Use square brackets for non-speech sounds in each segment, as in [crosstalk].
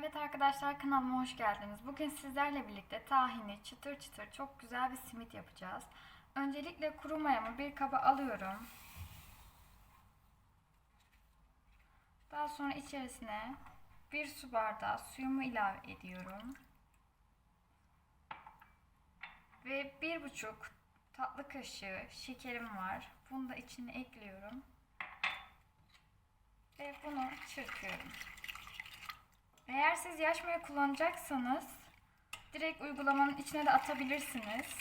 Evet arkadaşlar kanalıma hoş geldiniz. Bugün sizlerle birlikte tahini çıtır çıtır çok güzel bir simit yapacağız. Öncelikle kuru mayamı bir kaba alıyorum. Daha sonra içerisine bir su bardağı suyumu ilave ediyorum. Ve bir buçuk tatlı kaşığı şekerim var. Bunu da içine ekliyorum. Ve bunu çırpıyorum. Eğer siz yaş maya kullanacaksanız direkt uygulamanın içine de atabilirsiniz.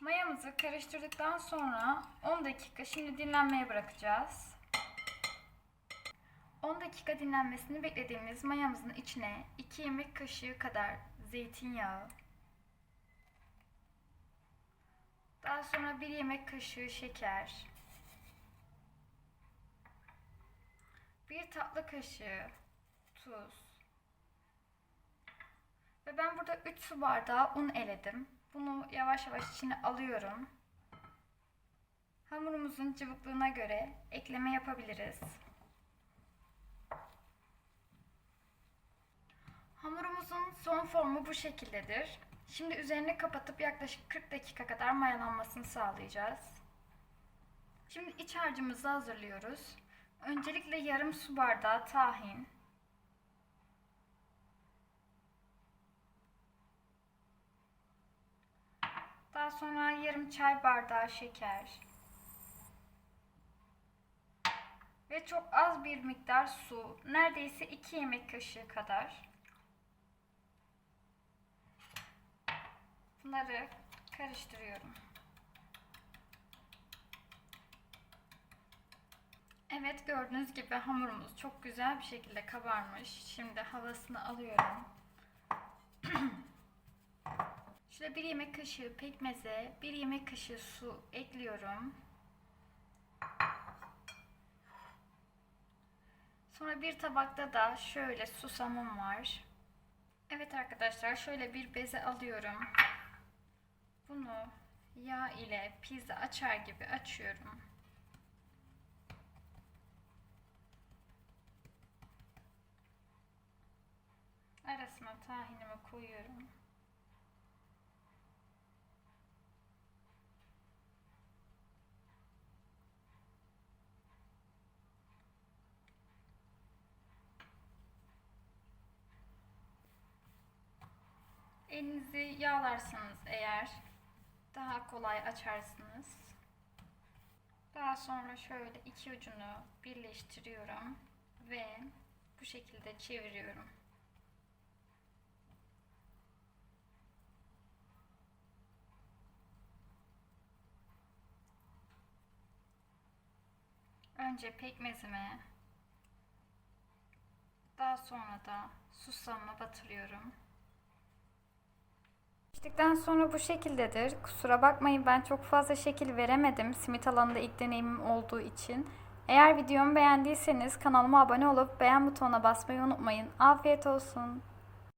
Mayamızı karıştırdıktan sonra 10 dakika şimdi dinlenmeye bırakacağız. 10 dakika dinlenmesini beklediğimiz mayamızın içine 2 yemek kaşığı kadar zeytinyağı, daha sonra 1 yemek kaşığı şeker, 1 tatlı kaşığı tuz. Ve ben burada 3 su bardağı un eledim. Bunu yavaş yavaş içine alıyorum. Hamurumuzun cıvıklığına göre ekleme yapabiliriz. Hamurumuzun son formu bu şekildedir. Şimdi üzerini kapatıp yaklaşık 40 dakika kadar mayalanmasını sağlayacağız. Şimdi iç harcımızı hazırlıyoruz. Öncelikle yarım su bardağı tahin, Daha sonra yarım çay bardağı şeker. Ve çok az bir miktar su. Neredeyse 2 yemek kaşığı kadar. Bunları karıştırıyorum. Evet gördüğünüz gibi hamurumuz çok güzel bir şekilde kabarmış. Şimdi havasını alıyorum. [clears throat] Şöyle bir yemek kaşığı pekmeze, bir yemek kaşığı su ekliyorum. Sonra bir tabakta da şöyle susamım var. Evet arkadaşlar şöyle bir beze alıyorum. Bunu yağ ile pizza açar gibi açıyorum. Arasına tahinimi koyuyorum. Elinizi yağlarsanız eğer daha kolay açarsınız. Daha sonra şöyle iki ucunu birleştiriyorum ve bu şekilde çeviriyorum. Önce pekmezime, daha sonra da susamı batırıyorum. Piştikten sonra bu şekildedir. Kusura bakmayın ben çok fazla şekil veremedim. Simit alanında ilk deneyimim olduğu için. Eğer videomu beğendiyseniz kanalıma abone olup beğen butonuna basmayı unutmayın. Afiyet olsun.